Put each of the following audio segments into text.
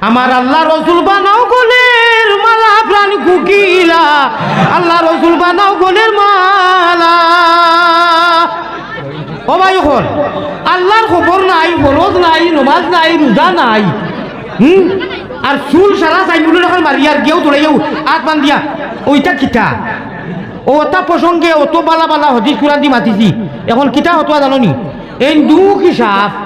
আমার আল্লাহ রসুল বানাও গোলের মালা, প্রাণ কুকিলা। আল্লাহ রসুল বানাও গোলের মালা। ও ভাই হল আল্লাহর খবর নাই, ফরজ নাই, নমাজ নাই, রোজা নাই। হুম? আর চুল সারা চাইনুল এখন মারিয়ার গেও তোলে গেও আত বান দিয়া ওইটা কিতা? ও তা প্রসঙ্গে অত বালা বালা হদিস কুরান দি মাতিছি। এখন কিতা হতোয়া জাননি? এই দুঃখ হিসাব।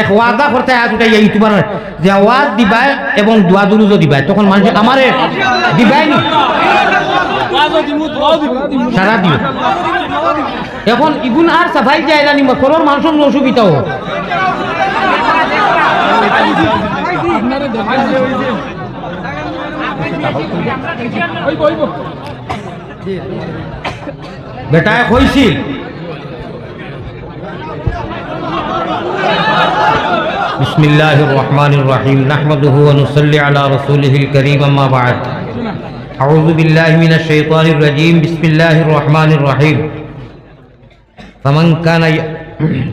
এক ওয়াদা করতে আজ উঠাই ইউটিউবার যে ওয়াজ দিবাই এবং দোয়া দুরুজও দিবাই। তখন মানুষ আমারে দিবাই নি সারা দিও। এখন ইগুন আর সাফাই যায় না নিমা করোর মানুষের অসুবিধা হোক বেটায় কইছিল? بسم الله الرحمن الرحيم نحمده ونصلي على رسوله الكريم أما بعد أعوذ بالله من الشيطان الرجيم بسم الله الرحمن الرحيم فمن كان ي...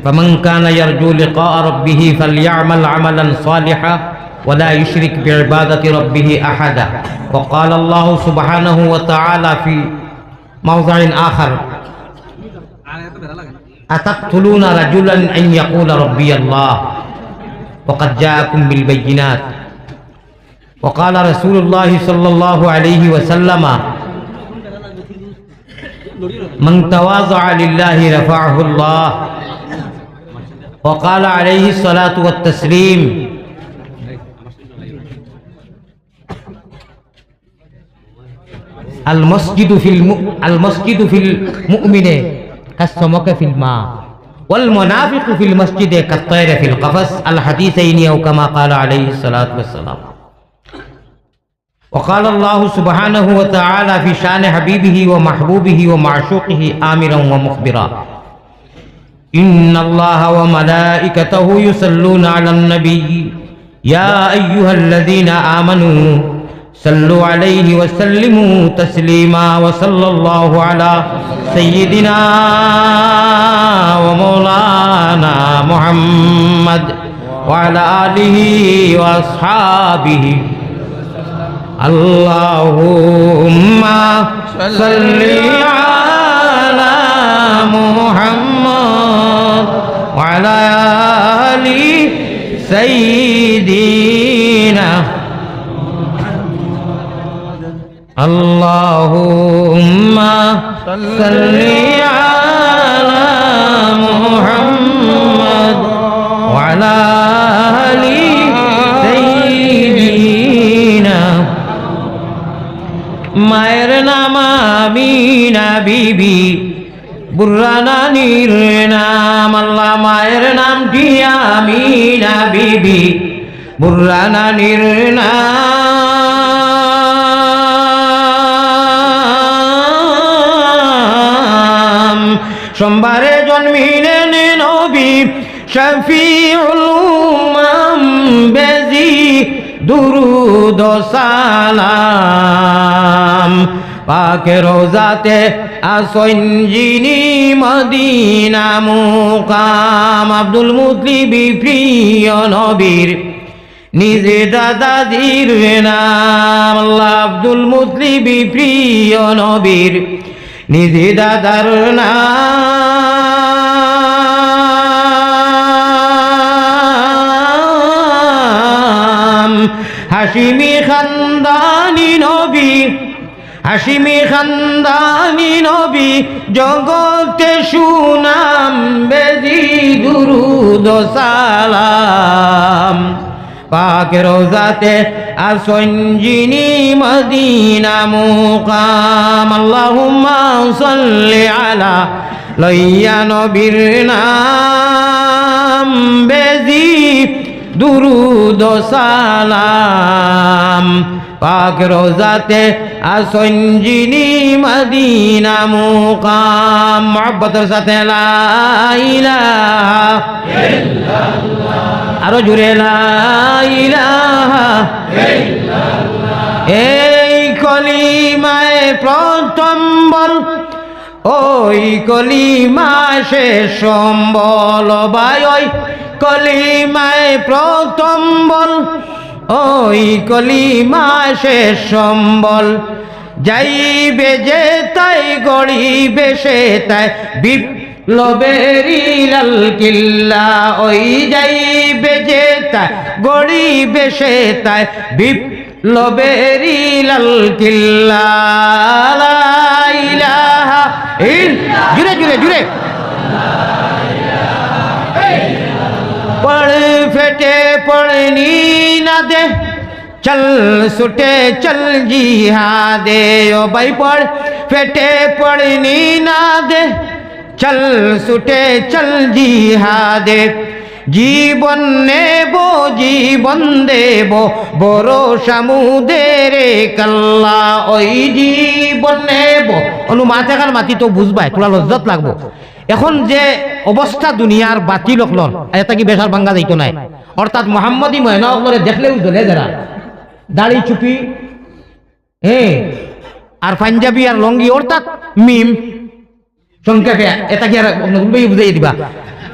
فمن كان يرجو لقاء ربه فليعمل عملا صالحا ولا يشرك بعبادة ربه أحدا وقال الله سبحانه وتعالى في موضع آخر أتقتلون رجلا أن يقول ربي الله وقد جاءكم بالبينات وقال رسول الله صلى الله عليه وسلم من تواضع لله رفعه الله وقال عليه الصلاة والتسليم المسجد في الم... المسجد في المؤمن كالسمك في الماء والمنافق في المسجد كالطير في القفص الحديثين أو كما قال عليه الصلاة والسلام. وقال الله سبحانه وتعالى في شأن حبيبه ومحبوبه ومعشوقه آمرا ومخبرا. إن الله وملائكته يصلون على النبي. يا أيها الذين آمنوا صلوا عليه وسلموا تسليما وصلى الله على سيدنا ومولانا محمد وعلى آله وأصحابه. اللهم صل على محمد وعلى آل سيدنا اللهم صل على محمد وعلى آل سيدنا মায়ের নাম আমিনা বিবি বুর্রানানির নাম আল্লাহ মায়ের নাম কি আমিনা বিবি বুর্রানানির নাম সোমবারে জন্মিলেন নবী শফিউল উমাম বেজি দুরুদ সালাম। পাকে রোজাতে আসন যিনি মদিনা মুকাম। আব্দুল মুতলিবি প্রিয় নবীর নিজে দাদাজির নাম। আল্লাহ আব্দুল মুতলিবি প্রিয় নবীর নিজে দাদার হাসিমি খানদানি নবী হাসিমি খানদানি নবী জগতে সুনাম বেজি দুরুদ সালাম। পাক রোজাতে আসন যিনি মদিনা মুকাম। আল্লাহুম্মা সাল্লি আলা লইয়া নবীর নাম। বেজি, দুরুদ সালাম। পাক রোজাতে আসঞ্জিনি মদিনা মুকাম। মহব্বতের সাথে লা ইলাহা আরও জুড়ে এই কলিমায় প্রথম বল ওই কলিমা শেষ সম্বল ভাই ওই কলিমায় প্রথম বল ওই কলিমা শেষ সম্বল যাইবে যে তাই, গড়িবে সে তাই লবেরি লাল কিল্লা, ওই যাইবে যে তাই, গড়িবে তাই। বিপ লবেরি লাল কিল্লা জুড়ে জুড়ে জুড়ে। পড় ফেটে পড়নি না দে চল সুটে চল জিহাদে। ও ভাই, পড় ফেটে পড়নি না দে চল সুটে চল জিহাদে। জীবন নেব, জীবন দেব, বড় সামুদের কাল্লা। ওই জীবন নেব। অনু মাছ এখন মাতি তো বুঝবাই তোরা লজ্জত লাগবো। এখন যে অবস্থা দুনিয়ার বাতি লকলন এটা কি বেসার ভাঙ্গা যাইতো নাই? অর্থাৎ মোহাম্মদী মহিলাসকলে দেখলেও জ্বলে যারা। দাড়ি চুপি হ্যাঁ আর পাঞ্জাবি আর লঙ্গি, অর্থাৎ মিম। সংক্ষেপে এটা কি আর নতুনভাবে বুঝাই দিবা?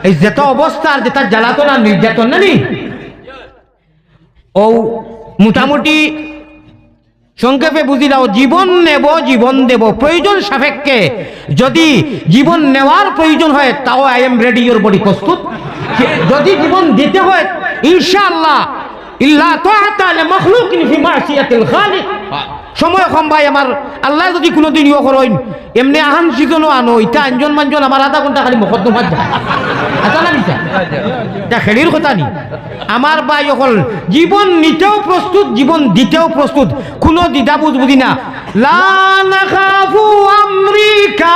এই যেত অবস্থা আর যেটা জ্বালাতন আর নির্যাতন না নি ও মোটামুটি সংক্ষেপে বুঝি দাও, জীবন নেব, জীবন দেব, প্রয়োজন সাপেক্ষে। যদি জীবন নেওয়ার প্রয়োজন হয়, তাও I am ready your body প্রস্তুত। যদি জীবন দিতে হয়, ইনশাআল্লাহ, ইল্লা তাআতা লিমাখলুকিন ফি মাসিয়াতিল খালিক। সময় কম ভাই আমার। আল্লাহ যদি কোনোদিন ইয়ে করেন, এমনি আহান সিজনও আনো, ইটা আঞ্জন মানজন, আমার আধা ঘণ্টা খালি মকদ্দমাত যায়। আচ্ছা খেলির কথা নি? আমার ভাই অকল জীবন নিতেও প্রস্তুত জীবন দিতেও প্রস্তুত কোনো দ্বিধা বুঝ বুঝি না আমেরিকা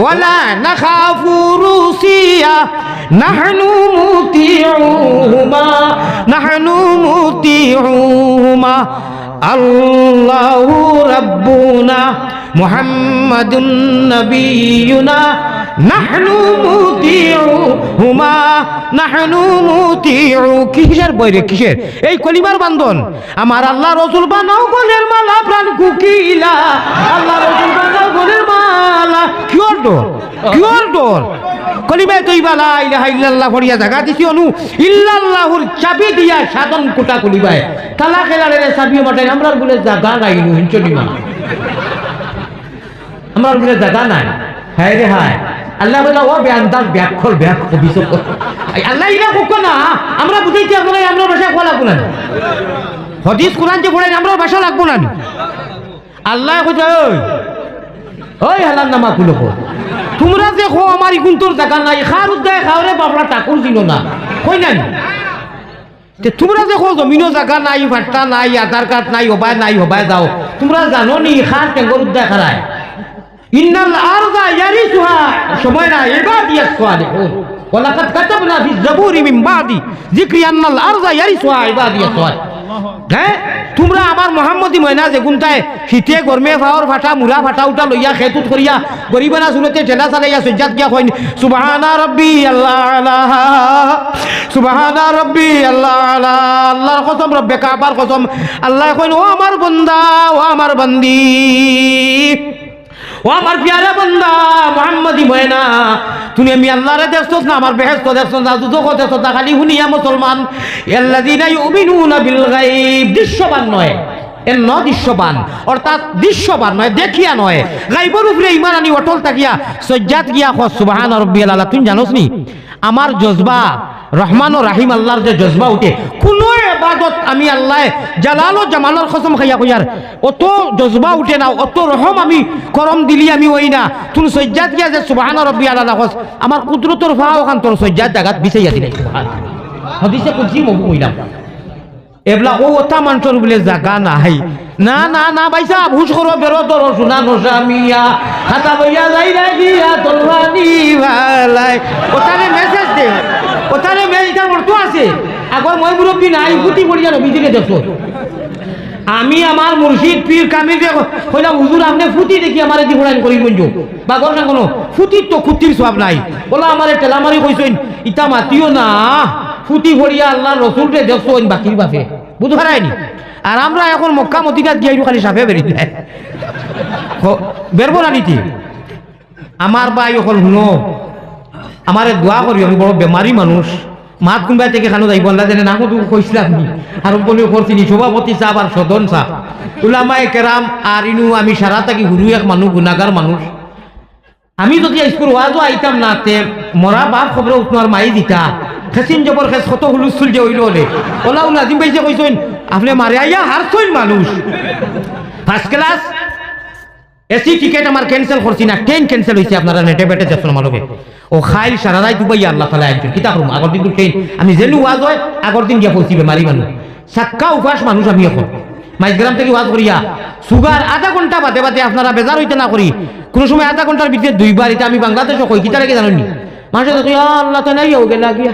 ওয়ালা নাখাফু রুসিয়া নাহনু মুতিউহুমা। নাহনু মুতিউহুমা। আল্লাহু রাব্বুনা মুহাম্মাদুন নবিয়ুনা নাহনু মুতিউহুমা, নাহনু মুতিউ, কিসের বইরে কিসের? এই কলিমার বান্ধন। আমার আল্লাহ রসুল বানাও গলের মালা, প্রাণ কুকিলা। আল্লাহ রসুল বানাও গলের মালা। কিয়র ডোর? কিয়র ডোর? কলিমায় তুই বালা ইলাহা ইল্লাল্লাহ ফরিয়া জাগা দিছি অনু। ইল্লাল্লাহুর চাবি দিয়া সাধন কোটা কলিবায় তালা খেলারে চাবি মাটাই আমরা বলে জাগা গাইনু হিঞ্চনি মা আমরা বলে জাগা নাই। হ্যাঁ রে হায়। আল্লাহ বলে, ও বেআন্দাজ ব্যাখ্যর ব্যাক অভিযোগ আল্লাহ ইরা কোক না। আমরা বুঝাইতে আপনার, আমরা ভাষা কোয়া লাগবো না হদিস, কোরআন যে পড়াই আমরা ভাষা লাগবো না আল্লাহ কোথায় ওই হালার নামা কুলো তোমরা যে আমার ইগুন তোর জায়গা নাই। খার উদ্দায় খাওয়ারে বাবলা টাকুর দিল না। কই নাই? তোমরা জায়গা নাই, ভাট্টা নাই, আধার কার্ড নাই হবায় নাই হবায় যাও। তোমরা জানো নি, খার টেঙ্গর উদ্দায় খারায় ইন্নাল আরদা ইয়ারিসুহা। সময় না ইবাদিয়াস সালিহুন ওয়ালাকাদ কাতাবনা ফি যাবুরি মিন বাদি। যিকরি আন্নাল আরদা ইয়ারিসুহা সালিহুন হ্যাঁ তোমরা আমার মোহাম্মদী ময়না যে গুনতায় শীতে গরমে ফাওয়ার ফাটা মুড়া ফাটা উঠা লইয়া, খেতুত করিয়া গরিবানা শুনতে ঠেলা চালাইয়া সজ্জাত গিয়া কইন, সুবাহানা রব্বি আল্লাহ সুবাহানা রব্বি আল্লাহ আল্লাহর কসম রব্বে কাবার কসম। আল্লাহ কইন ও আমার বন্দা ও আমার বান্দি। ও আমার প্যারা বন্দা, মোহাম্মদি ময়না, তুমি আমি আল্লাহরে দেখছস না, আমার বেহেস্ত দেখছস না দুদক দেখছস না, খালি হুনিয়া মুসলমান। আল্লাযিনা ইউমিনুনা বিল দৃশ্যবান নয়। এর ন দৃশ্যবান, অর্থাৎ দৃশ্যবান নয়, দেখিয়া নয়। গাইবর উপরে ইমান আনি, অটল থাকিয়া, সজ্জাত গিয়া খ সুবহান রব্বিয়াল আলা, তুমি জানোস নি? আমার জজবা, রহমান ও রাহিম আল্লাহর যে জজবা উঠে, কোন এবাদত আমি আল্লাহ জালাল ও জামালার কসম খাইয়া কইয়ার অত জজবা উঠে না, অত রহম আমি করম দিলি আমি ওই না। তুমি সজ্জাত গিয়া যে সুবহান রব্বি আলা কস আমার কুদরতর ফা ওখান তোর সজ্জাত জাগাত বিছাইয়া দিলে। হদিসে কুজি মবু এবলা ও মানুষের বলে জাগা নাই। না না না বাইসা ভুস করো বেরো তোর সোনা নোসামিয়া হাতা বইয়া যাই না গিয়া তোলবানি ভালাই। ওটারে মেসেজ দে। ওটারে মেসেজটা আছে। আগর মই মুরব্বী নাই ফুটি পড়িয়া নবীজিকে দেখছ আমি আমার মুর্শিদ পীর কামিল কইলাম, হুজুর, আপনি ফুটি দেখি আমার দি ফোড়াইন করি মঞ্জু বা গর না কোনো, ফুটির তো খুতির সব নাই। বলা, আমার টেলামারি কইছেন, ইটা মাতিও না। ফুটি ভরিয়া আল্লাহ রসুলকে দেখছ বাকির বাপে। বুঝতে পারাইনি? আর আমরা এখন মক্কা মতিকাত গিয়ে খালি সাফে বেরিয়ে দেয়। বেরবো না নীতি? আমার ভাই অকল শুনো, আমারে দোয়া করি আমি বড় বেমারি মানুষ। মাত কোনবা থেকে খানো যাইব না জানে নাকো তুমি কইছিলাম নি আর বলি করছিনি সভাপতি সাহেব আর সদন সাহেব উলামায়ে কেরাম আর ইনু আমি সারা থাকি হুরু এক মানুষ গুণাগার মানুষ আমি যদি স্কুল ওয়াজও আইতাম না তে মরা বাপ খবর তোমার মাই দিতা। খেসিন জবর খেস কত হুলুস্থুল যে হইল হলে। ওলা উল আজিম ভাই যে কইছেন আপনি মারে আইয়া হারছইন মানুষ ফার্স্ট ক্লাস এসি টিকেট আমার ক্যান্সেল করছি না। ট্রেন ক্যান্সেল হয়েছে আপনারা নেটে বেটে যাচ্ছেন আমালোকে ও খাইল সারা রাত দুবাই আল্লাহ তালা একজন। কিতা করুম আগর দিন ট্রেন আমি জেনু ওয়াজ হয়, আগর দিন গিয়া পৌঁছিবে মারি মানুষ। সাক্কা উপাস মানুষ আমি এখন। মাইগ্রাম থেকে ওয়াজ করিয়া, সুগার আধা ঘণ্টা বাদে বাদে আপনারা বেজার হইতে না করি। কোন সময় আধা ঘণ্টার ভিতরে দুইবার এটা আমি বাংলাদেশও কই কিতা লাগে জানি মানুষ দেখি আল্লাহ, তো নাই গেলা গিয়া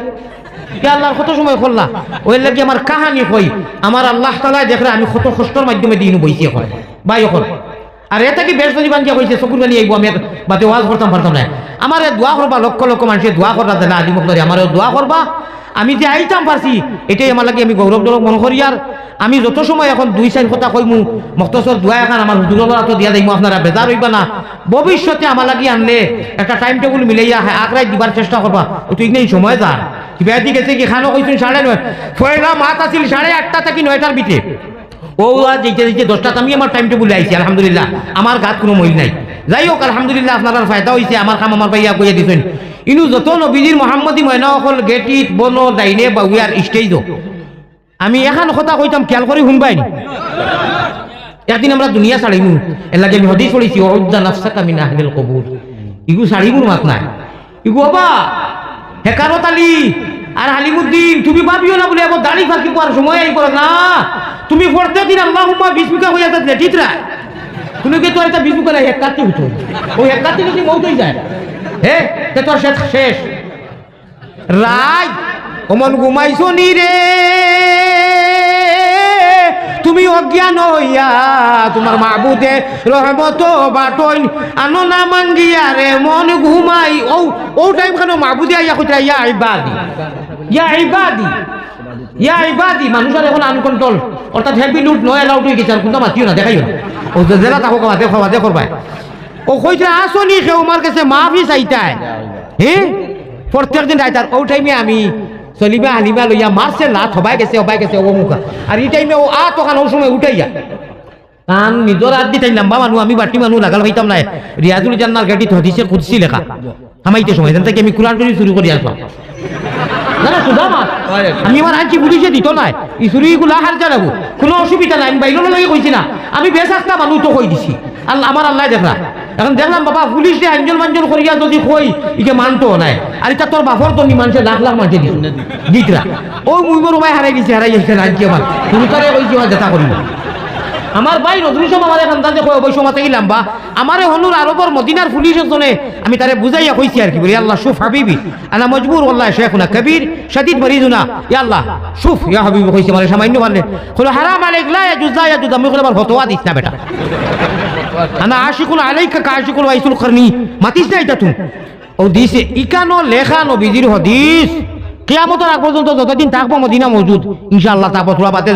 ইয়া আল্লাহর কত সময় করলা ওই লাগি আমার কাহানি কই? আমার আল্লাহ তালা দেখলে আমি কত কষ্টর মাধ্যমে দিন বইছি এখন। বাই এখন আর এটা কি বেশ দিবান যে কইছে চকুর বানি আইব আমি বাতে ওয়াজ করতাম পারতাম না আমার দোয়া করবা লক্ষ লক্ষ মানুষের দোয়া করবা দেনা আদি মুখ আমার দোয়া করবা আমি যে আইতাম পারছি এটাই আমার লাগে আমি গৌরব দৌরব মনে করি আর আমি যত সময় এখন দুই চার কথা কইমু মক্তসর দোয়া এখন আমার হুজুররা তো দিয়া দিমু আপনারা বেজার হইবা না। ভবিষ্যতে আমার লাগি আনলে একটা টাইম টেবিল মিলাইয়া আগরাই দিবার চেষ্টা করবা তুই নেই সময় যা কিবা গেছে কি, খানো কইছেন সাড়ে নয়। ফয়লা মাত আছিল, সাড়ে আটটা থেকে নয়টার ভিতরে আর যেতে যেতে দশটাতে আমি আমার টাইম টেবিল আইছি, আলহামদুলিল্লাহ। আমার গাত কোনো মইল নাই। যাই হোক আলহামদুলিল্লাহ, আপনার ফায়দা হয়েছে আমার কাম আমার ভাইয়া কইয়া দিছেন। ইনু যত নবীজির মোহাম্মদী ময়না অকল গেটিত, বন দাইনে ডাইনে, বাউয়ার স্টেজ আমি এখন কথা কইতাম, খেয়াল করে শুনবাই নি? একদিন আমরা দুনিয়া ছাড়িমু এর লাগে আমি হদিস পড়েছি অজ্জা নাফসাকা মিন আহলিল কবুর। ইগু ছাড়িমুর মাত নাই। ইগু বাবা হেকারত আলী আর হালিমুদ্দিন, তুমি ভাবিও না বলে এবার দাড়ি ফাঁকি পার সময় আই করো না। তুমি পড়তে দিন আল্লাহ বিস্মিকা হয়ে যাচ্ছে লেটিতরা তুমি কি তোর একটা বিস্মিকা নাই, এক কাতি হতো ওই এক কাতি যদি মৌতই যায়। হে, তে তোর শেষ শেষ। রাই অমন ঘুমাইছো নি রে? তুমি অজ্ঞান হইয়া তোমার মাহবুদে রহমত বাটই আনো না মাঙ্গিয়া রে, মন ঘুমাই। ও ও টাইম কেন মাহবুদে আইয়া কইতা ইয়া ইবাদি ইয়া ইবাদি ইয়া ইবাদি মানুষের এখন আনকন্ট্রোল অর্থাৎ হ্যাপি লুট নয় অ্যালাউড হয়ে গেছে, আর মাতিও না, দেখাইও না। ও জেলা তাকো খাওয়াতে খাওয়াতে করবাই ও কইতে আসনি সে আমার কাছে মাফি চাইতায়। হ্যাঁ প্রত্যেক দিন রাইতার, ও টাইমে আমি চলিবা আনিবা লইয়া মারছে না থবাই গেছে অবাই গেছে মুখা। আর এই টাইমে ও আ তখন ও সময় উঠাইয়া। কান নিজর আদ দিতাই লম্বা মানুষ আমি বাটি মানুষ লাগাল হইতাম না রিয়াজুল জান্নার গাড়ি হদিসের কুদসি লেখা। আমাইতে সময় যেন থেকে আমি কোরআন শরীফ শুরু করি আসলাম না না সুধা মাছ আমি আমার আনছি পুলিশে দিত নাই। ইসুরি গুলা হার জানাব। কোনো অসুবিধা নাই, আমি বাইরের লাগে কইছি না। আমি বেশ একটা মানুষ তো কই দিছি। আল্লাহ আমার আল্লাহ দেখলা এখন দেখলাম বাবা, পুলিশ দিয়ে আঞ্জন মাঞ্জন করিয়া যদি কই ইকে মানতো নাই। আর এটা তোর বাপর তো নি মানুষে লাখ লাখ দিত দিতরা ওই মুইবর উপায় হারাই দিছে হারাই যাইছে না আজকে আমার তুমি তারে কইছি আমার যেটা করিল আমার ভাই নজরুল ইসলাম আমার এখান থেকে কয়, অবশ্য মাতে গেলাম বা। আমারে হনুর আরবর মদিনার পুলিশ জনে আমি তারে বুঝাইয়া কইছি আর কি বলি আল্লাহ শুফ হাবিবি। আনা মজবুর আল্লাহ শেখুনা কবির শাদিদ মরিজুনা ইয়া আল্লাহ শুফ ইয়া হাবিবি কইছে মানে সামান্য মানলে হলো হারাম আলাইক, লা ইয়াজুজ লা ইয়াজুজ। আমি কইলাম ফতোয়া দিস না বেটা। আনা আশিকুল আলাইকা কা আশিকুল ওয়াইসুল করনি মাতিস না এটা তুমি ও দিছে ইকানো লেখা নবীজির হদিস কিয়ামতের আগ পর্যন্ত যতদিন থাকব মদিনা মজুদ ইনশাআল্লাহ তারপর তোরা বাদে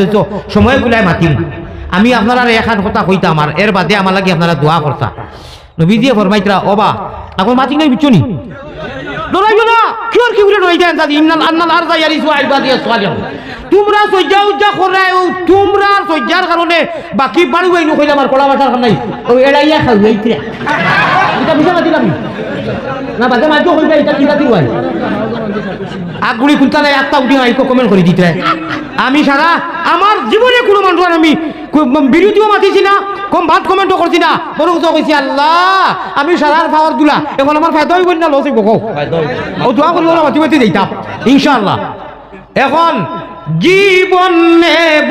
সময় গুলাই মাতিম আমি আপনারা এখান কথা কইতাম আর এর বাদে আমার লাগে আপনারা দোয়া করতা নবীজিয়ে ফরমাইতরা ওবা এখন মাতি নাই বিচনি ডরাইও না কি আর কি বলে ডরাই দেন দাদি ইন্নাল আন্নাল আরদা ইয়ারিসু ইবাদিয়াস সালিহুন তোমরা সজ্জা উজ্জা করায় ও তোমরা সজ্জার কারণে বাকি বাড়ি হইনু কইলে আমার কলা বাটার নাই। ও এড়াইয়া খাও এইতরা এটা বিছানা দিলাম না বাজে মাইতো হইবে এটা কিলা দিবাই আগগুড়ি খুলতা নাই আত্মা উঠি আইকো কমেন্ট করে দিতে আমি সারা আমার জীবনে কোনো মানুষ আমি বিরোধীও মাতিছি না কম ভাত কমেন্টও করছি না। বরং তো কইছি আল্লাহ আমি সারার পাওয়ার দুলা। এখন আমার ফায়দা হইব না লস হইব কও ও দোয়া করিব না মাতি মাতি দিতাম ইনশাআল্লাহ। এখন জীবন নেব,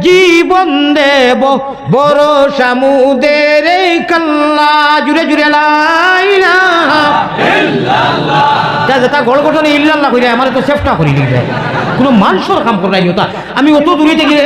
জীবন দেব। বড় সামুদের কাল্লা। জুড়ে জুড়ে লাইলা তা গড় গঠনে ইল্লাল্লাহ করি আমার তো চেষ্টা করি কোনো মানুষের কাম করাই আমি অত দূরে থেকে